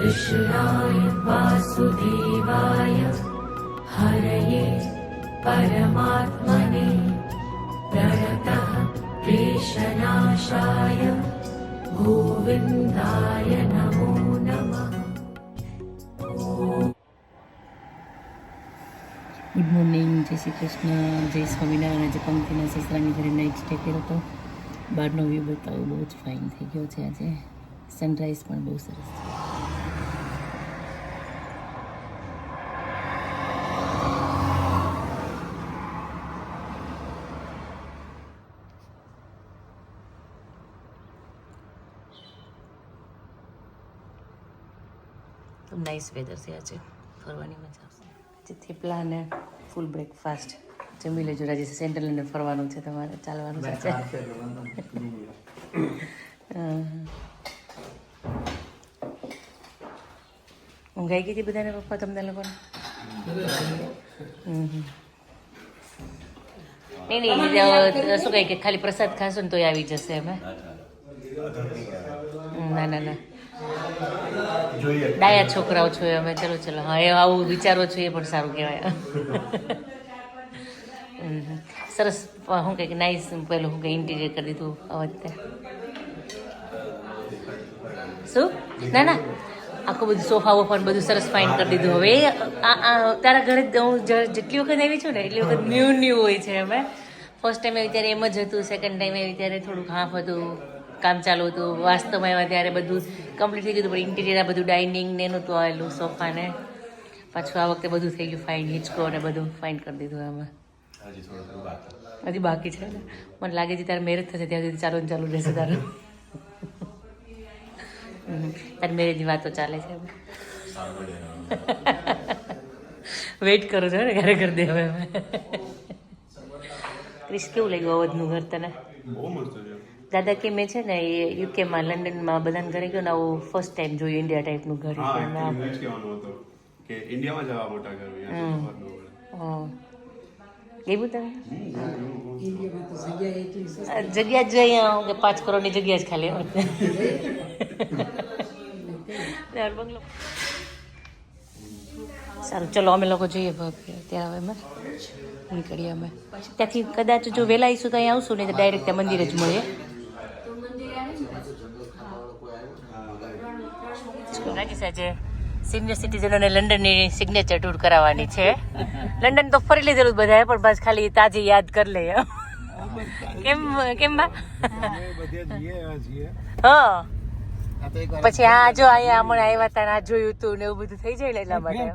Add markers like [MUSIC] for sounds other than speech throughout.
कृष्णाय वासुदेवाय हरये परमात्मने प्रणतः क्लेशनाशाय गोविन्दाय नमो नमः ગુડ મોર્નિંગ જય શ્રી કૃષ્ણ જય સ્વામિનારાયણ આજે પંક્તિના સસરાની ઘરે નાઇટ સ્ટે કર્યો હતો બહારનો વ્યૂ બતાવો બહુ જ ફાઇન થઈ ગયો છે આજે સનરાઈઝ પણ બહુ સરસ છે નાઇસ વેધર છે આજે. ફરવાની મજા આવશે. આજે થેપલા અને ફૂલ બ્રેકફાસ્ટ જમી લેજો રાજે સેન્ટ્રલ અને ફરવાનું છે તમારે. ચાલવાનું છે ઊંઘાઈ. ગઈ હતી બધાને પપ્પા તમને લોકોને? હમ. નહીં નહીં શું કહે કે ખાલી પ્રસાદ ખાશો ને તોય આવી જશે અમે ના ના ના. ના ડાયા છોકરાઓ છો અમે ચલો ચલો. હા, એ આવું વિચારો છો એ પણ સારું કહેવાય. સરસ. શું કહે કે નાઈસ પેલું હું કહે ઇન્ટિરિયર કરી દીધું વખતે શું? ના ના. આખું બધું સોફા વોફા બધું સરસ ફાઇન કરી દીધું. હવે તારા ઘરે હું જેટલી વખત આવી છું ને, એટલી વખત ન્યૂ ન્યૂ હોય છે અમે ફર્સ્ટ ટાઈમ આવી ત્યારે એમ જ હતું સેકન્ડ ટાઈમ આવી ત્યારે થોડુંક હાફ હતું. કામ ચાલુ હતું. વાસ્તવમાં એમાં ત્યારે બધું કમ્પ્લીટ થઈ ગયું હતું. પણ ઇન્ટિરિયર બધું ડાઇનિંગ ને એનું તો આવેલું સોફાને પાછું આ વખતે બધું થઈ ગયું ફાઇન હિચકો ને બધું ફાઇન કરી દીધું એમાં હજી બાકી. છે. મને લાગે છે ત્યારે મેરેજ થશે. ત્યાં સુધી ચાલુ ચાલુ રહેશે તારું. તારી મેરેજની વાતો ચાલે છે વેઇટ કરો છો ને ક્યારે કરી દે હવે. ક્રિશ કેવું લાગ્યું અવધનું ઘર તને? બહુ મસ્ત છે. દાદા કે મેં છે ને એ યુકેમાં લંડનમાં બધાને ઘરે ગયો ને આવું ફર્સ્ટ ટાઈમ જોયું ઇન્ડિયા ટાઈપનું ઘર ના. actually હું એ જ કે ઇન્ડિયામાં જવા મોટા ઘર. ગયું તમે? જગ્યા જ જઈ આવું કે પાંચ કરોડની જગ્યા જ ખાલી બંગલો [LAUGHS] સારું ચલો અમે લોકો જોઈએ ભાભી અત્યારે હવે અમે નીકળીએ અમે. ત્યાંથી કદાચ જો વહેલા આવીશું તો અહીંયા આવશું નહીં તો ડાયરેક્ટ ત્યાં મંદિરે જ મળીએ રાજેશ સિનિયર સિટીઝનોને લંડનની સિગ્નેચર ટૂર કરાવવાની છે. લંડન તો ફરી લીધેલું બધાએ, પણ બસ ખાલી તાજી યાદ કરી લઈએ કેમ કેમ બા? હા. પછી આ જો અહીંયા હમણાં આવ્યા હતા આ જોયું તું ને એવું બધું થઈ જાય ને એટલા માટે.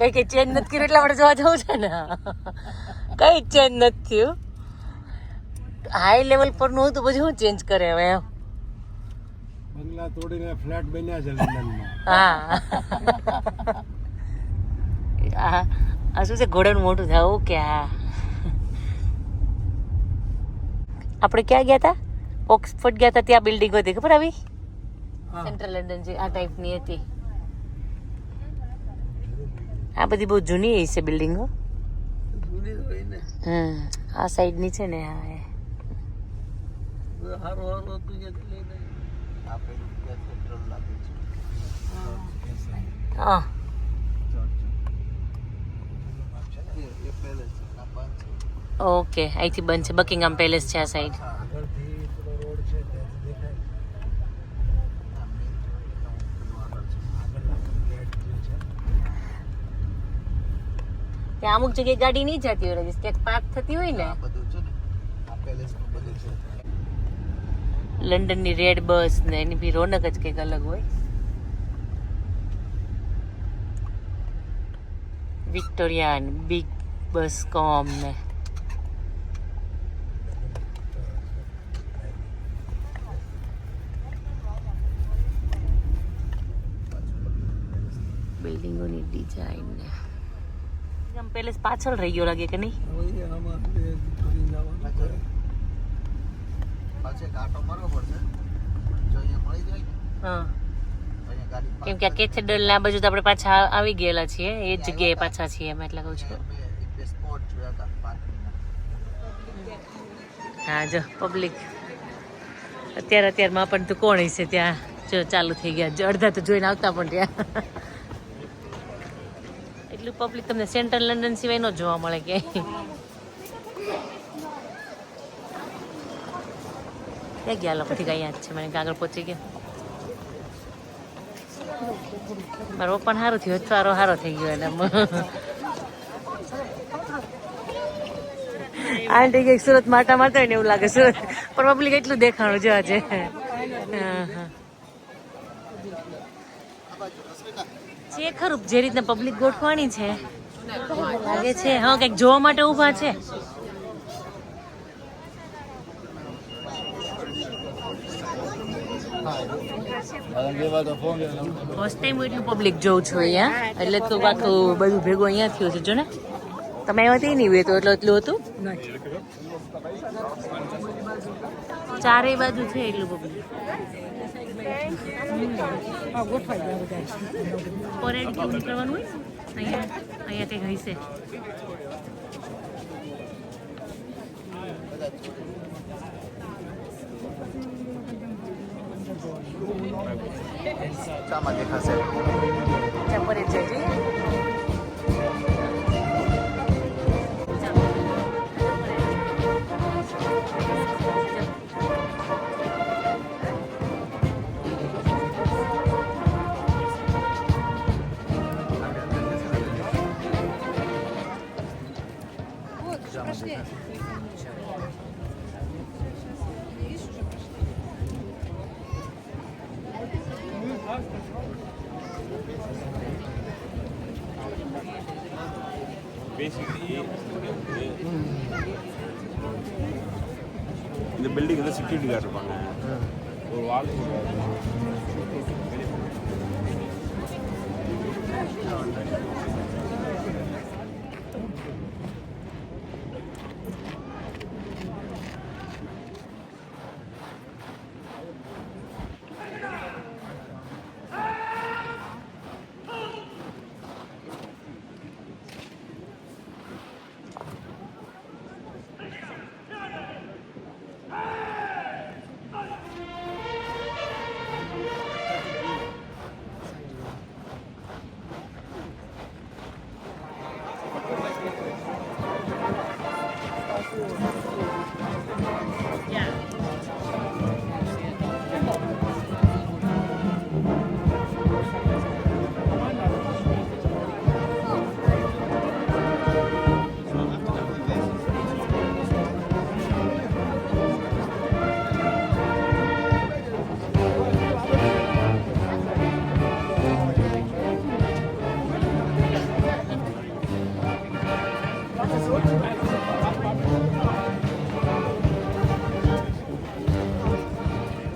કઈ કઈ ચેન્જ નથી કર્યું, એટલા માટે જોવા જવું છે ને. કઈ ચેન્જ નથી થયું. હાઈ લેવલ પરનું હતું પછી શું ચેન્જ કરે હવે એમ. બંગલા તોડીને ફ્લેટ બન્યા છે લંડનમાં. હા. આ શું છે? ઘોડાનું મોટું થાય કે હા આપણે ક્યાં ગયા હતા ઓક્સફર્ડ ગયા હતા ત્યાં બિલ્ડિંગ હતી ખબર આવી? સેન્ટ્રલ લંડન જે આ ટાઈપની હતી. આ બધી બહુ જૂની છે બિલ્ડિંગો હમ આ સાઈડની છે ને હા એ. હા. ઓકે, અહીંથી બંધ છે. બકિંગહામ પેલેસ છે આ સાઈડ આગળથી પેલો છે ત્યાંથી દેખાય આગળના ફ્લેટ જે ત્યાં અમુક જગ્યાએ ગાડી નહીં જતી હોય ક્યાંક પાર્ક થતી હોય ને. બધું છે ને આ પેલેસ બધું છે લંડનની રેડ બસ ને એની બી રોનક જ કંઈક અલગ હોય. વિક્ટોરિયા બિગ બસ કોમ ને. બિલ્ડિંગોની ડિઝાઇન ને. આમ પેલે પાછળ રહી ગયો લાગે કે નહીં હવે આમાં બે ફરી જવાનું છે. પાછે કાંટો મારવો પડશે. જો અહીંયા મળી જાય ને હા. કેમ કે આ કેથેડ્રલ ના બાજુ તો આપણે પાછા આવી ગયેલા છીએ એ જ જગ્યાએ પાછા છીએ એમ એટલે કહું છું. હા જો પબ્લિક અત્યારે અત્યારમાં પણ તો કોણ હશે ત્યાં? જો ચાલુ થઈ ગયા. જો અડધા તો જોઈને આવતા પણ ત્યાં [LAUGHS] એટલું પબ્લિક તમને સેન્ટ્રલ લંડન સિવાય ન જોવા મળે ક્યાંય. ક્યાં ગયા લોકો ઠીક અહીંયા જ છે મને આગળ પહોંચી ગયા મારો પણ સારું થયો અથવારો સારો થઈ ગયો એને આંટી કંઈક સુરત માટા મારતા હોય ને એવું લાગે સુરત પણ પબ્લિક એટલું દેખાણું જો આજે છે ખરું જે રીતના પબ્લિક ગોઠવાની છે લાગે છે હા કંઈક જોવા માટે ઊભા છે ફર્સ્ટ ટાઈમ એટલું પબ્લિક જોઉં છું અહીંયા. એટલે તો આખું બધું ભેગું અહીંયા થયું છે. જો ને. તમે આવ્યા તે નહીં હોય તો એટલું એટલું હતું? ચારેય બાજુ છે એટલું પબ્લિક પરેડ કેવું નીકળવાનું હોય? અહીંયા અહીંયા કંઈક હશે. શામાં દેખાશે ત્યાં પરેડ જાય જોઈએ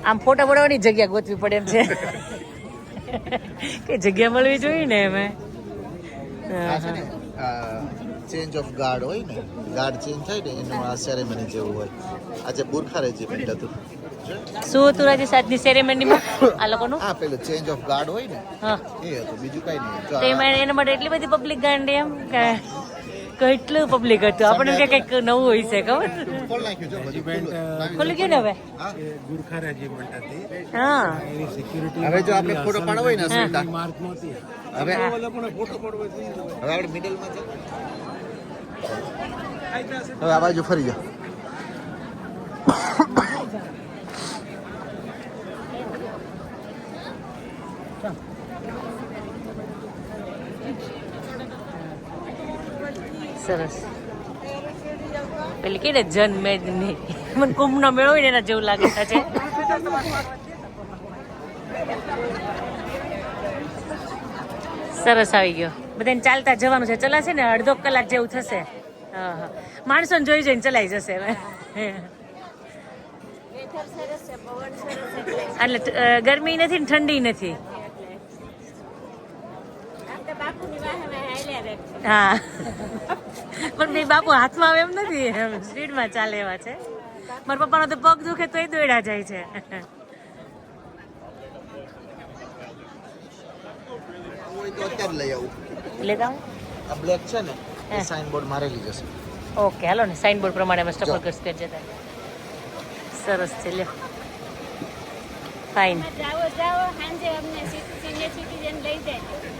આમ ફોટા પડાવવાની જગ્યા ગોતવી પડે એમ છે. [LAUGHS] કે જગ્યા મળવી જોઈએ ને એમે ચેન્જ ઓફ ગાર્ડ હોય ને ગાર્ડ ચેન્જ થાય ને એનું આ સેરેમની જેવું હોય. આજે બુરખા રેજિમેન્ટ હતું શું હતું રાજેશ સાતની સેરેમનીમાં આ લોકોનું? હા પેલું ચેન્જ ઓફ ગાર્ડ હોય ને હા. એ હતું બીજું કઈ નહીં. તો એમાં એના માટે એટલી બધી પબ્લિક ગાંડી એમ કે કેટલું પબ્લિક હતું? આપણને કે કંઈક નવું હોય છે ખબર? ખોલ. ગયું ને હવે? હા. ગુરખા રેજિમેન્ટ હતી હા. એની સિક્યુરિટી હવે જો આપણે ફોટો પાડવો ને સુલતાન માર્ચ નહોતી. હવે હા. હવે આપણે મિડલમાં છે. હવે આ બાજુ ફરી જાઓ. સરસ. પેલી કે જનમેદની મને કુંભ નો મેળો હોય ને એના જેવું લાગે છે. સરસ આવી ગયો. બધાને ચાલતા જવાનું છે. ચલાશે ને અડધો કલાક જેવું થશે. હા હા. માણસોને જોઈ જોઈને ચલાઈ જશે એટલે ગરમી નથી ને ઠંડી નથી. હા. પણ બે બાપુ હાથમાં આવે એમ નથી એમ સ્પીડમાં ચાલે એવા છે. મારા પપ્પાનો તો પગ દુખે તો એ દોડ્યા જાય છે. લેતા આ બ્લેક ને એ સાઇન બોર્ડ મારેલી જશે ઓકે હાલો ને સાઇન બોર્ડ પ્રમાણે અમે સ્ટફર જતા. સરસ છે લ્યો. ફાઇન જાઓ જાઓ સાંજે અમને સિનિયર સિટીઝન લઈ જાય.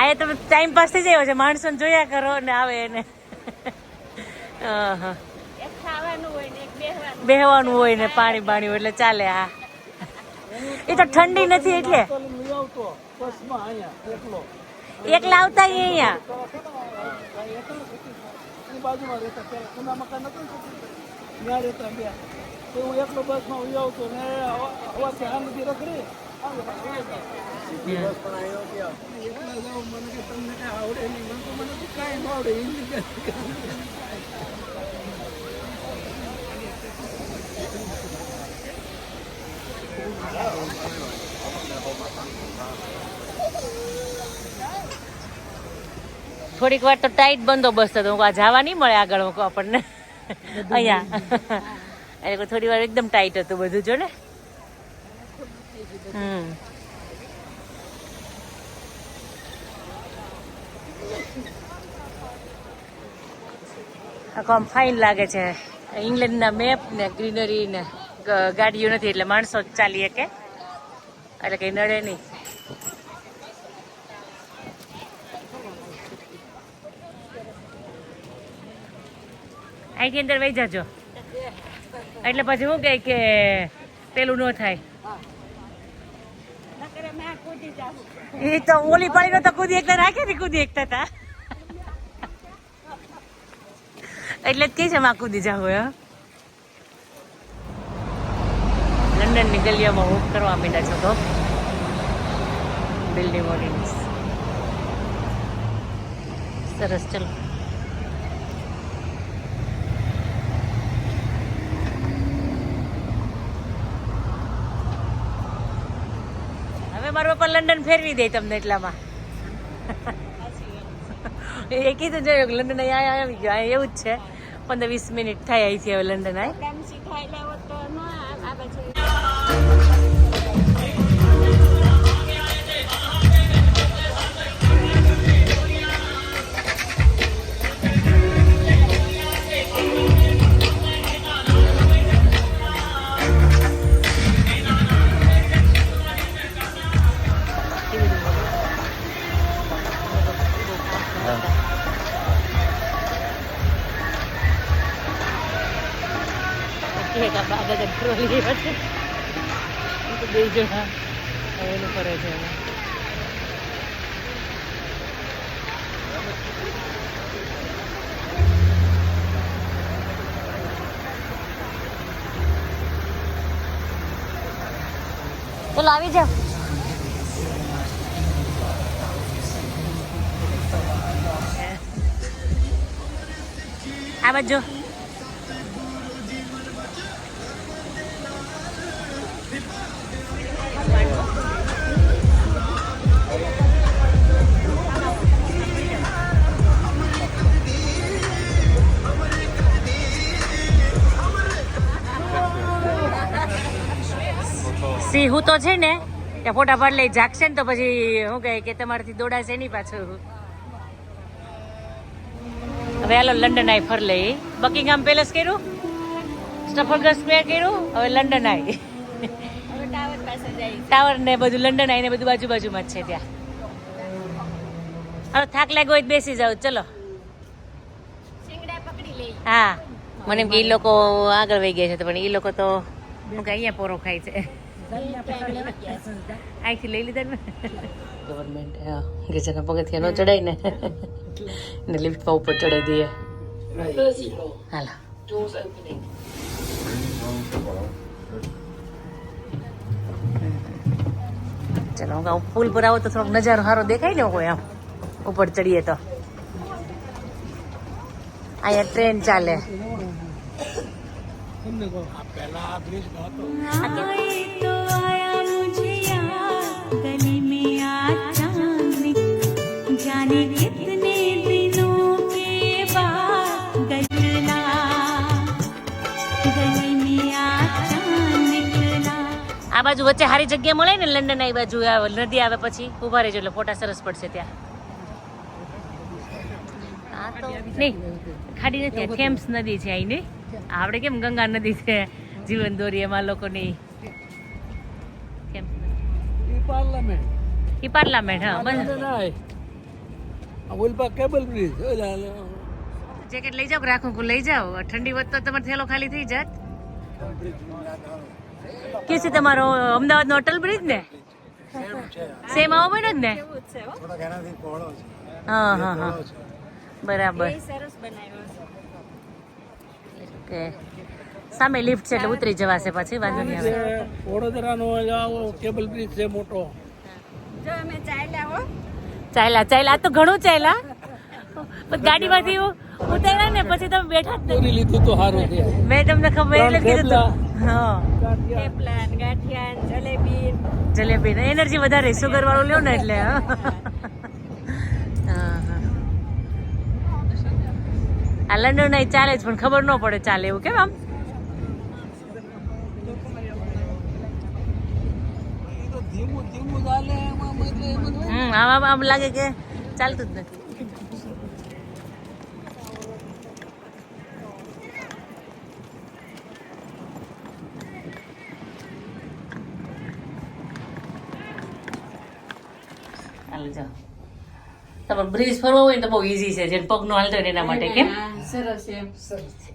આ તમે ટાઈમ પાસ થઈ જાય છે માણસોને જોયા કરો ને આવે એને. અહં. એક ખાવાનું હોય ને એક બેહવાનું. બેહવાનું હોય ને પાણી બાણી હોય એટલે ચાલે હા. એ તો ઠંડી નથી એટલે. એકલા આવતા અહીંયા. બાજુમાં રહેતા પેલા ખુલ્લા મકાન હતું ને ત્યાં. રહેતા બે તો હું એકલો બસમાં ઉઈ આવતો ને થોડીક વાર તો ટાઈટ બંદોબસ્ત હતો. આ જવા નહીં મળે આગળ આપણને. અહીંયા. એટલે થોડી વાર એકદમ ટાઈટ હતું બધું, જો ને. હમ. આખો આમ ફાઇન લાગે છે. ઇંગ્લેન્ડના મેપ ને ગ્રીનરી ને ગાડીઓ નથી એટલે માણસો જ ચાલી શકે એટલે કંઈ નડે નહીં. અહીંથી અંદર વહી જાજો. એટલે પછી શું કહે કે પેલું ન થાય. એ તો ઓલી પાણીનો તો કુદી એકતા રાખે ને કુદી એકતા હતા એટલે જ કે છે માં કૂદી જાવ લંડનની ગલીઓમાં વોક કરવા માંડ્યા છો તો. બિલ્ડિંગ ઓડિયન્સ સરસ, ચલો. હવે મારા પપ્પા લંડન ફેરવી દે તમને એટલામાં. એ કીધું જોયું લંડન અહીંયા આવી ગયો. અહીંયા એવું જ છે. પંદર વીસ મિનિટ થાય અહીંથી હવે લંડન આય આ બાદ જ ટ્રોલી તો બે જણા એનું કરે છે. ચલો આવી જાઓ આ બાજુ સિંહું તો છે ને ત્યાં ફોટા પાડ લઈ જાગશે ને તો પછી શું કહે કે તમારાથી દોડાશે નહીં પાછું. હવે હાલો લંડન આઈ ફર લઈ. બકિંગહામ પેલેસ કર્યું? સ્ટફરગર સ્ક્વેર કર્યું? હવે લંડન આઈ. ટાવર ને બધું લંડન આવીને બધું બાજુ બાજુમાં જ છે ત્યાં. હવે થાક લાગ્યો હોય બેસી જાવ ચલો. હા. મને એમ કે એ લોકો આગળ વહી ગયા છે પણ એ લોકો તો, હું કે અહીંયા પોરો ખાય છે. અહીંથી લઈ લીધા ને ગવર્મેન્ટ કે જેના પગથિયા ન ચડાય ને ને લિફ્ટમાં ઉપર ચડાવી દઈએ હાલા ચલો હું કહું પુલ પર આવો તો થોડોક નજારો સારો દેખાય ને કોઈ આમ ઉપર ચડીએ તો અહીંયા ટ્રેન ચાલે આ બાજુ વચ્ચે સારી જગ્યા મળે ને લંડન આ બાજુ આવે નદી આવે પછી ઊભા રહેજો એટલે ફોટા સરસ પડશે ત્યાં. નહીં ખાડી નથી કેમ્સ થેમ્સ નદી છે અહીં નહીં આપણે કેમ ગંગા નદી છે જીવન દોરી એમાં લોકોની. પાર્લામેન્ટ. એ પાર્લામેન્ટ હા બસ. આ ઓલપા કેબલ બ્રિજ જેકેટ લઈ જાઓ કે રાખું કે લઈ જાઓ. ઠંડી વધતો તમારો થેલો ખાલી થઈ જાત. કે છે તમારો અમદાવાદનો અટલ બ્રિજ ને? સેમ આવો બન્યો જ ને? હા હા હા. બરાબર. સરસ બનાવ્યો છે. સામે લિફ્ટ છે એટલે ઉતરી જવાશે પછી વાંધો નહીં આવે. વડોદરાનો કેબલ બ્રિજ છે મોટો ચાલ્યા ચાલ્યા. આ તો ઘણું ચાલ્યા. પણ ગાડીમાંથી ઉતર્યા ને પછી તમે બેઠા જ ચોરી લીધું તો સારું મેં તમને ખબર એટલે કીધું તું. હા. થેપલા ને ગાંઠિયા જલેબી જલેબી ને એનર્જી વધારે સુગર વાળું લ્યો ને એટલે. હા હા. આ લંડન નહીં ચાલે જ પણ ખબર ન પડે ચાલે એવું કેમ આમ? તો ધીમું ધીમું ચાલે. એમાં એટલે એમ જ હોય. હમ આમ આમ આમ લાગે કે ચાલતું જ નથી ચાલો જાઓ તમારે બ્રિજ ફરવો હોય તો બહુ ઈઝી છે જેને પગનું હાલતો હોય એના માટે કેમ? સરસ એમ.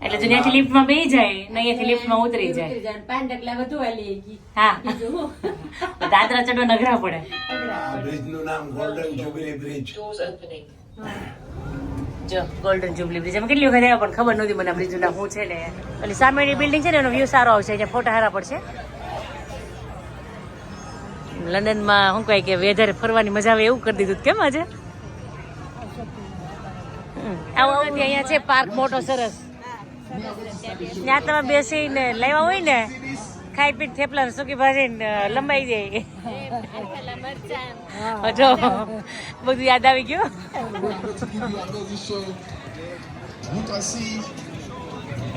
એટલે જો ત્યાંથી લિફ્ટમાં બેસી જાય ને અહીંયાથી લિફ્ટમાં ઉતરી જાય. પાંચ ડગલા વધુ હાલી હા. [LAUGHS] દાદરા ચડવા નગરા પડે. બ્રિજનું નામ ગોલ્ડન જ્યુબિલી બ્રિજ જો ગોલ્ડન જ્યુબલી બ્રિજ અમે કેટલી વખત આવ્યા પણ ખબર નહોતી મને બ્રિજનું નામ શું છે ને. એટલે સામેની બિલ્ડિંગ છે ને એનો વ્યૂ સારો આવશે. અહીંયા ફોટા સારા પડશે. લંડનમાં શું કહે કે વેધર ફરવાની મજા આવે એવું કરી દીધું. કેમ આજે. આવું અહીંયા છે પાર્ક મોટો સરસ. ત્યાં તમે બેસીને લેવા હોય ને ખાઈ પીને થેપલા સુકી ભાજી લંબાઈ જાય. જો બધું યાદ આવી ગયું.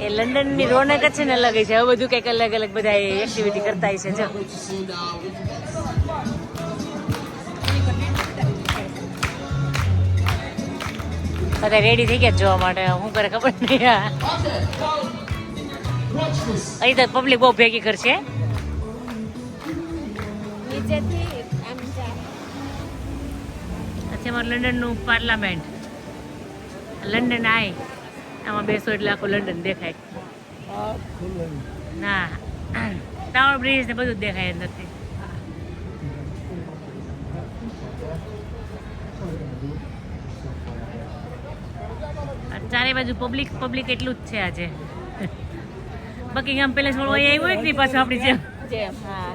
એ લંડનની રોનક જ છે ને અલગ છે. હવે બધું કંઈક અલગ અલગ બધા એક્ટિવિટી કરતા છે જો. બધા રેડી થઈ ગયા જોવા માટે. શું કરે ખબર નહીં અહીં તો પબ્લિક બહુ ભેગી કરશે. નીચેથી પછી અમારું લંડનનું પાર્લામેન્ટ લંડન આય. આમાં બેસો એટલે આખું લંડન દેખાય. ના. [CLEARS THROAT] ટાવર બ્રિજ ને બધું જ દેખાય અંદરથી આ ચારે બાજુ પબ્લિક પબ્લિક એટલું જ છે આજે. બકિંગહામ પેલેસ વાળું અહીંયા આવ્યું હોય કે નહીં પાછું આપણી જેમ?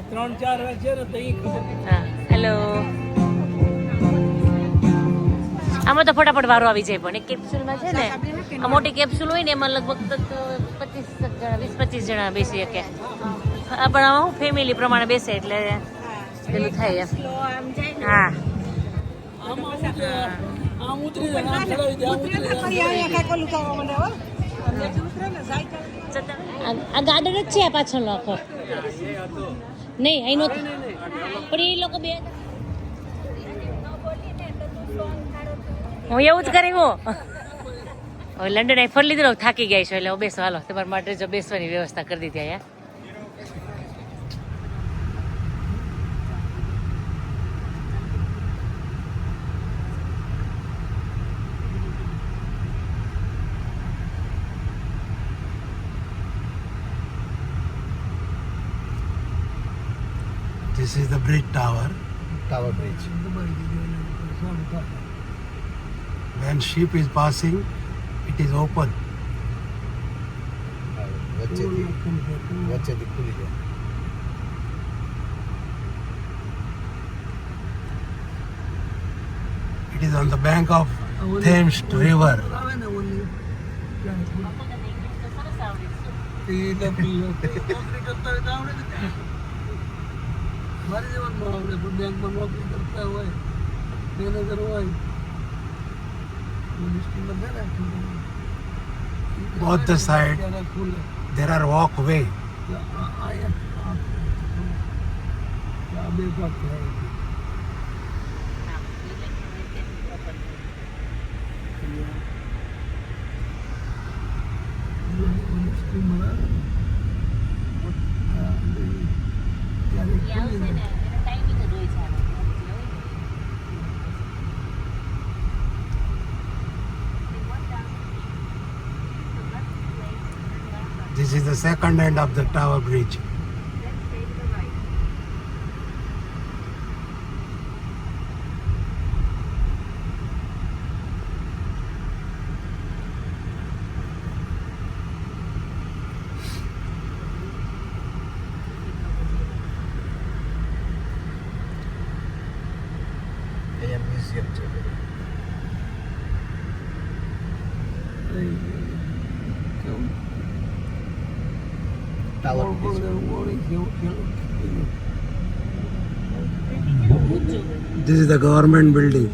ત્રણ ચાર છે ને તો હા હેલો. આમાં તો ફટાફટ વારો આવી જાય પણ. એક કેપ્સ્યુલમાં છે ને આ મોટી કેપ્સ્યુલ હોય ને એમાં લગભગ તો પચીસ જણા વીસ પચીસ જણા બેસી શકે. પણ હું ફેમિલી પ્રમાણે બેસે એટલે પેલું થાય એમ. સ્લો આમ જાય ને. હા. આમાં ઉતરી જાય આમ ચડાવી દે આમ ઉતરી જાય. આ- આ ગાર્ડન જ છે આ પાછળનો આખો. નહીં અહીં નહોતું. પણ એ લોકો બે હું એવું જ કરી હું. હવે લંડન અહીં ફરી લીધું થાકી ગઈ છું એટલે બેસો. હાલો તમારા માટે જો બેસવાની વ્યવસ્થા કરી દીધી અહીંયા. This is the bridge tower. Tower bridge. When ship is passing, it is open. It is on the bank of Thames River. મારી જીવનમાં આવડે પણ બેંકમાં નોકરી કરતા હોય મેનેજર હોય મિનિસ્ટ્રીમાં છે ને Both the side, ત્યારે આર આ- આ બે ભાગ થાય મિનિસ્ટ્રીમાં આ is the second end of the tower bridge. The government building.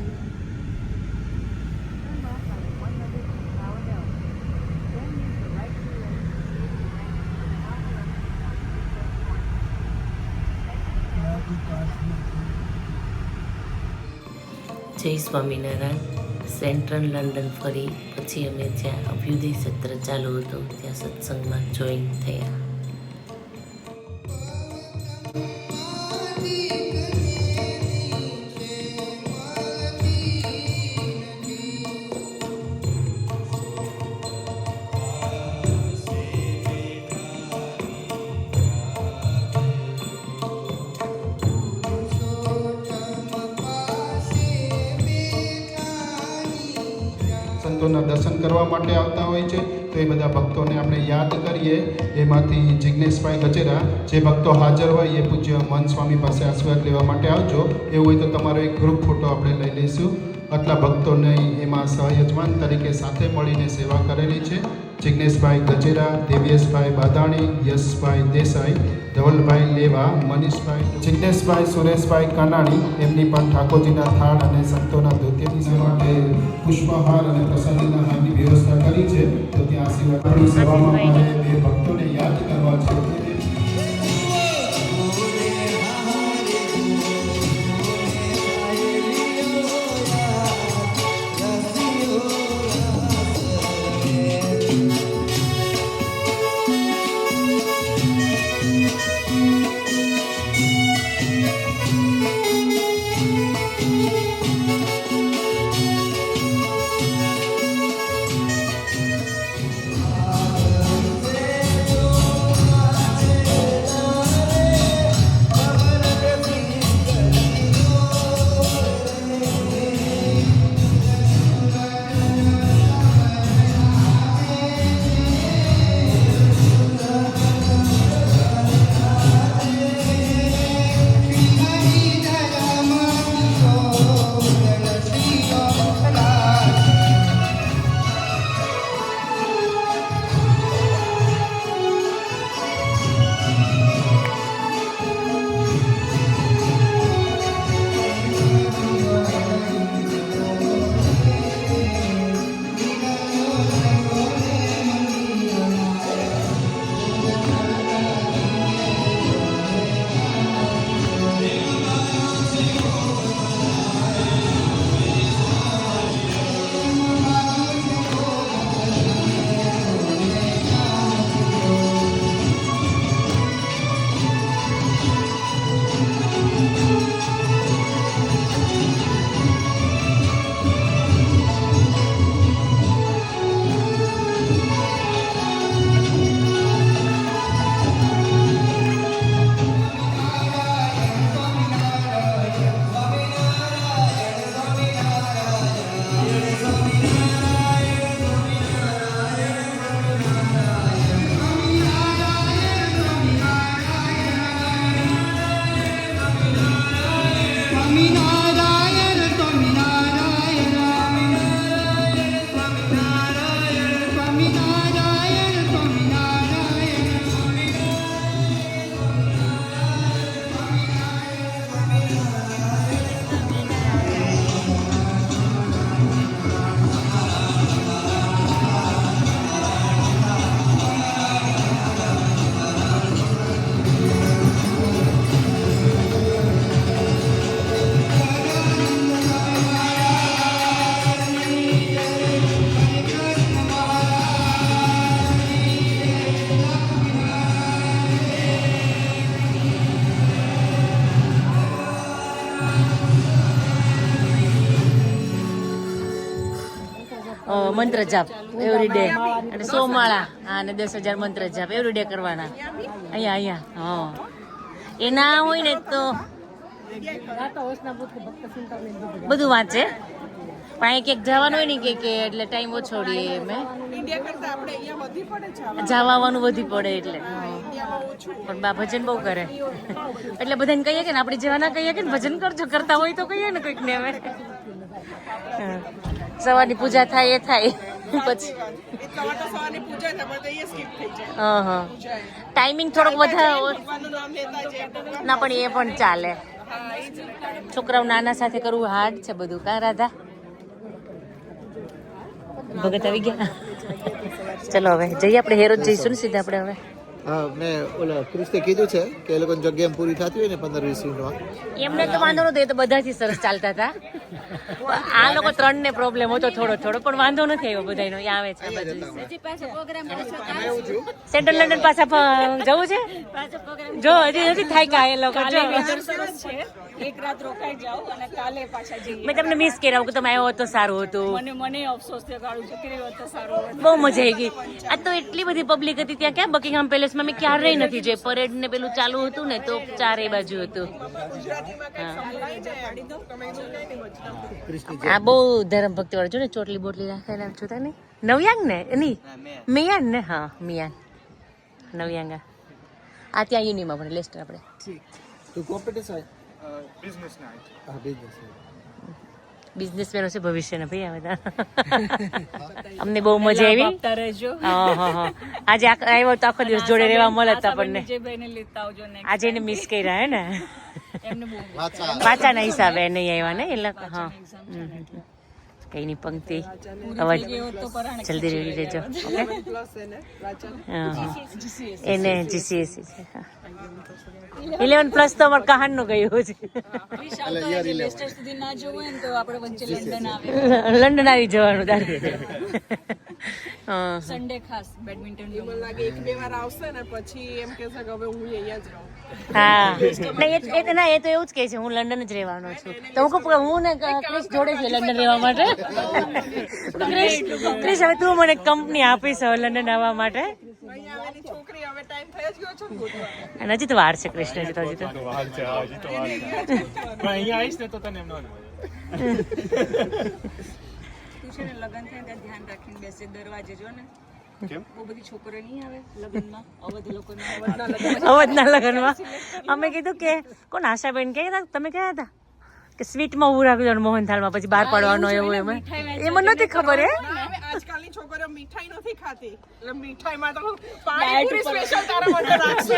જય સ્વામિનારાયણ સેન્ટ્રલ લંડન ફરી, પછી અમે જ્યાં અભ્યુદય સત્ર ચાલુ હતું, ત્યાં સત્સંગમાં જોઈન થયા માટે આવતા હોય છે. તો એ બધા ભક્તોને આપણે યાદ કરીએ. એમાંથી જિજ્ઞેશભાઈ ગજેરા, જે ભક્તો હાજર હોય એ પૂજ્ય મન સ્વામી પાસે આશીર્વાદ લેવા માટે આવજો. એવું હોય તો તમારો એક ગ્રુપ ફોટો આપણે લઈ લઈશું. આટલા ભક્તોને એમાં સહયજમાન તરીકે સાથે મળીને સેવા કરેલી છે. જિજ્ઞેશભાઈ ગજેરા દેવ્યેશભાઈ બાદાણી યશભાઈ દેસાઈ ધવલભાઈ લેવા મનીષભાઈ જિગ્નેશભાઈ સુરેશભાઈ કાનાણી એમની પણ ઠાકોરજીના થાળ અને સંતોના ધોત્યની સેવા માટે પુષ્પહાર અને પ્રસાદીના હારની વ્યવસ્થા કરી છે. તો ત્યાં આશીર્વાદની સેવામાં મારે બે ભક્તોને યાદ કરવા છે. મંત્ર જાપ એવરી ડે અને સો માળા હા અને દસ હજાર મંત્ર જાપ એવરી ડે કરવાના. અહીંયા અહીંયા હા. એ ના હોય ને તો બધું વાંચે. પણ અહીં ક્યાંક જવાનું હોય ને કે કે એટલે ટાઈમ ઓછો રહીએ મેં જવા આવવાનું વધી પડે એટલે. પણ બા ભજન બહુ કરે. એટલે બધાને કહીએ કે ને આપણે જેવા ના કહીએ કે ભજન કરજો. કરતા હોય તો કહીએ ને કોઈક ને અમે. સવારની પૂજા થાય એ થાય. પછી. ટાઈમિંગ થોડોક વધારે ના, પણ એ પણ ચાલે. છોકરાઓ નાના સાથે કરવું હાર્ડ છે બધું. કા, રાધા? ભગત આવી ગયા? ચલો હવે, જઈએ આપણે, હેરોજ જઈશું ને સીધા આપણે હવે. હા મેં ઓલા ક્રિસ્તે કીધું છે કે એ લોકોની જગ્યા એમ પૂરી થતી હોય ને પંદર વીસ મિનિટમાં. એમને તો વાંધો નતો એ તો બધાથી સરસ ચાલતા હતા. આ લોકો ત્રણ ને પ્રોબ્લેમ હતો થોડો થોડો પણ વાંધો નથી આવ્યો બધાનો એ આવે છે આ હજી પાછો પ્રોગ્રામ પાછો સેન્ટ્રલ લંડન પાછા જવું છે? જો હજી નથી થાય કા એ લોકો જો. એક રાત રોકાઈ જાઓ અને કાલે પાછા જઈએ મેં તમને મિસ કર્યા કે તમે આવ્યો હતો તો સારું હતું. મને મને અફસોસ થયો કાળું છોકરી હોત તો સારું બહુ મજા આવી ગઈ. આ તો એટલી બધી પબ્લિક હતી ત્યાં. ક્યાં? બકિંગહામ પેલેસમાં મેં ક્યારેય નથી જોઈ પરેડ ને પેલું ચાલુ હતું ને તો ચારે બાજુ હતું. આ બહુ ધર્મ ભક્તિ વાળું જો ને ચોટલી બોટલી રાખેલા જોતા નહીં? નવયાંગ ને? નહીં? મિયાન ને? હા મિયાન નવયાંગ આ. આ ત્યાં યુનિમાં ભણે લેસ્ટર આપણે. તો કોમ્પિટિશન હા બિઝનેસ બિઝનેસમેન છે ભવિષ્યના ભાઈ આ બધા. [LAUGHS] અમને બહુ મજા આવી. રહેજો. હા હા હા. આજે આખ- આવ્યો તો આખો દિવસ જોડે રહેવા મળે તો આપણને. આજે એને મિસ કર્યા હે ને? પાછાના બહુ હિસાબે નહીં આવ્યા ને એટલે હા. હમ, હમ, હમ. કઈ ની પંક્તિ અવાજ જલ્દી રેડી રહેજો ઓકે? હા. એને જીસીએસસી છે ઇલેવન પ્લસ તો અમારે કહાનનું ગયું છે [LAUGHS] લેસ્ટર ખાસ બેડમિન્ટન મને લાગે એક બે વાર આવશે ને પછી એમ આવી છે તારે હા સન્ડે ખાસ બેડમિન્ટન હા. નહીં એ- ના એ તો એવું જ કહે છે હું લંડન જ રહેવાનો છું. તો હું કહું હું ને ક્રિશ જોડે છે લંડન રહેવા માટે. [LAUGHS] ક્રિશ હવે તું મને કંપની આપીશ હવે લંડન આવવા માટે. અને હજી તો વાર છે કૃષ્ણ હજી તો હજી તો. તું છે ને [LAUGHS] લગન થાય ત્યાં ધ્યાન રાખીને બેસે દરવાજે જો ને. બહુ બધી છોકરીઓ નહીં આવે લગ્નમાં અવધ અવધના લગ્ન. અવધના લગ્નમાં. અમે કીધું કે કોણ આશાબેન કે તમે કયા હતા? કે સ્વીટમાં ઉભું રાખજો અને મોહનથાળમાં પછી બહાર પાડવાનો એવું એમ? એમ નથી ખબર હે? આજકાલની છોકરીઓ મીઠાઈ નથી ખાતી. એટલે મીઠાઈમાં તો પાણીપુરી સ્પેશિયલ તારા [LAUGHS] માટે રાખશે.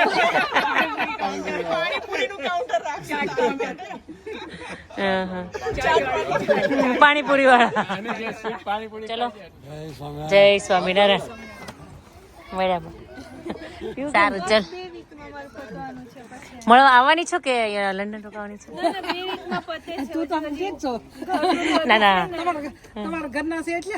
પાણીપુરીનું કાઉન્ટર રાખશે હા, હા. પાણીપુરી વાળા ચલો જય. સ્વામિનારાયણ. બરાબર સારું ચલ. મળવા આવવાની છો કે અહીંયા લંડન રોકાવાની છો? ના ના તમારા ઘરના છે એટલે?